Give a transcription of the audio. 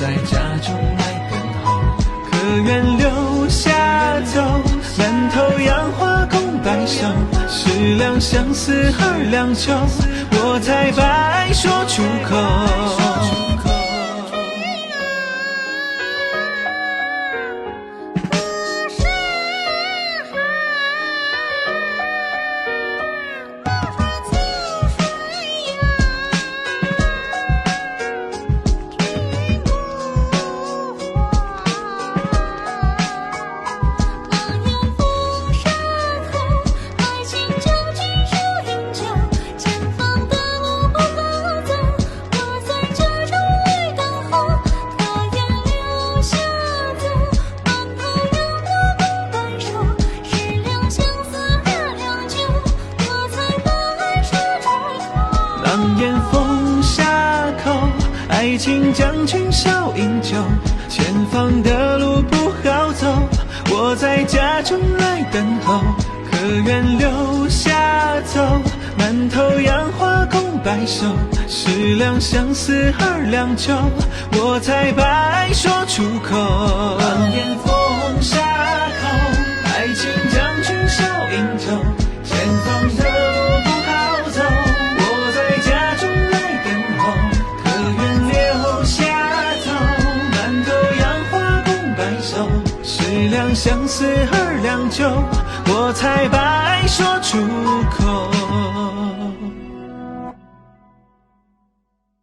在家中来等候。可愿留下走，满头杨花共白首。十两相思二两酒，我才把爱说出口。爱情将军少饮酒，前方的路不好走，我在家中来等候。可愿留下走，满头杨花共白首。十两相思二两酒，我才把爱说出口。两相思二两酒，我才把爱说出口。